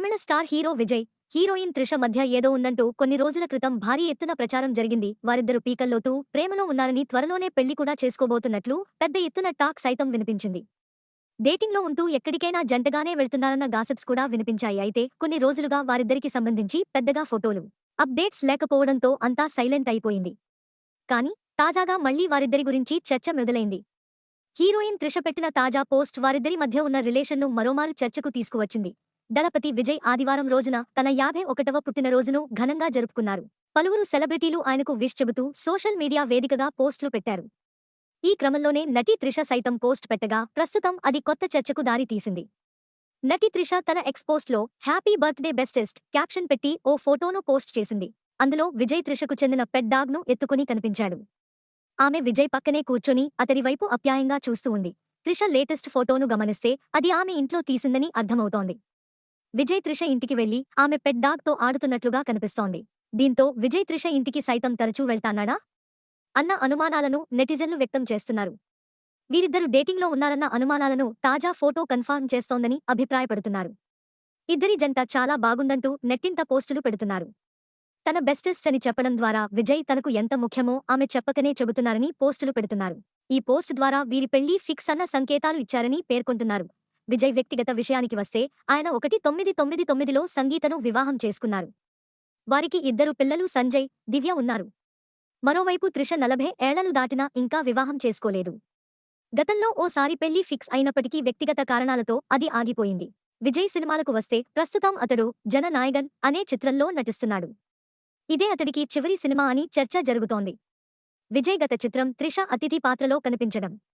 Tamil star hero Vijay heroine Trisha మధ్య ఏదో ఉందంటూ కొన్ని రోజుల క్రితం భారీ ఎత్తున ప్రచారం జరిగింది. వారిద్దరు పీకల్లోతూ ప్రేమలో ఉన్నారని త్వరలోనే పెళ్ళి కూడా చేసుకోబోతున్నట్లు పెద్ద ఎత్తున టాక్ సైతం వినిపించింది. డేటింగ్లో ఉంటూ ఎక్కడికైనా జంటగానే వెళ్తున్నారన్న గాసిప్స్ కూడా వినిపించాయి. అయితే కొన్ని రోజులుగా వారిద్దరికి సంబంధించి పెద్దగా ఫోటోలు అప్డేట్స్ లేకపోవడంతో అంతా సైలెంట్ అయిపోయింది. కానీ తాజాగా మళ్ళీ వారిద్దరి గురించి చర్చ మొదలైంది. హీరోయిన్ త్రిష పెట్టిన తాజా పోస్ట్ వారిద్దరి మధ్య ఉన్న రిలేషన్ను మరోమారు చర్చకు తీసుకువచ్చింది. దళపతి విజయ్ ఆదివారం రోజున తన యాభై ఒకటవ పుట్టినరోజును ఘనంగా జరుపుకున్నారు. పలువురు సెలబ్రిటీలు ఆయనకు విష్ చెబుతూ సోషల్ మీడియా వేదికగా పోస్టులు పెట్టారు. ఈ క్రమంలోనే నటి త్రిష సైతం పోస్ట్ పెట్టగా ప్రస్తుతం అది కొత్త చర్చకు దారి తీసింది. నటి త్రిష తన ఎక్స్పోస్ట్లో హ్యాపీ బర్త్డే బెస్టెస్ట్ క్యాప్షన్ పెట్టి ఓ ఫోటోను పోస్ట్ చేసింది. అందులో విజయ్ త్రిషకు చెందిన పెట్ డాగ్ను ఎత్తుకుని కనిపించాడు. ఆమె విజయ్ పక్కనే కూర్చొని అతడి వైపు అప్యాయంగా చూస్తూ ఉంది. త్రిష లేటెస్ట్ ఫోటోను గమనిస్తే అది ఆమె ఇంట్లో తీసిందని అర్థమవుతోంది. విజయ్ త్రిష ఇంటికి వెళ్ళి ఆమె పెట్ డాగ్తో ఆడుతున్నట్లుగా కనిపిస్తోంది. దీంతో విజయ్ త్రిష ఇంటికి సైతం తరచూ వెళ్తానాడా అన్న అనుమానాలను నెటిజన్లు వ్యక్తం చేస్తున్నారు. వీరిద్దరు డేటింగ్లో ఉన్నారన్న అనుమానాలను తాజా ఫోటో కన్ఫర్మ్ చేస్తోందని అభిప్రాయపడుతున్నారు. ఇద్దరి జంట చాలా బాగుందంటూ నెట్టింట పోస్టులు పెడుతున్నారు. తన బెస్టెస్ట్ అని చెప్పడం ద్వారా విజయ్ తనకు ఎంత ముఖ్యమో ఆమె చెప్పకనే చెబుతున్నారని పోస్టులు పెడుతున్నారు. ఈ పోస్ట్ ద్వారా వీరి పెళ్ళి ఫిక్స్ అన్న సంకేతాలు ఇచ్చారని పేర్కొంటున్నారు. విజయ్ వ్యక్తిగత విషయానికి వస్తే ఆయన ఒకటి తొమ్మిది తొమ్మిది తొమ్మిదిలో సంగీతను వివాహం చేసుకున్నారు. వారికి ఇద్దరు పిల్లలు సంజయ్ దివ్య ఉన్నారు. మరోవైపు త్రిష నలభై ఏళ్ళను దాటినా ఇంకా వివాహం చేసుకోలేదు. గతంలో ఓసారి పెళ్ళి ఫిక్స్ అయినప్పటికీ వ్యక్తిగత కారణాలతో అది ఆగిపోయింది. విజయ్ సినిమాలకు వస్తే ప్రస్తుతం అతడు జననాయగన్ అనే చిత్రంలో నటిస్తున్నాడు. ఇదే అతడికి చివరి సినిమా అని చర్చ జరుగుతోంది. విజయ్ గత చిత్రం త్రిష అతిథి పాత్రలో కనిపించడం.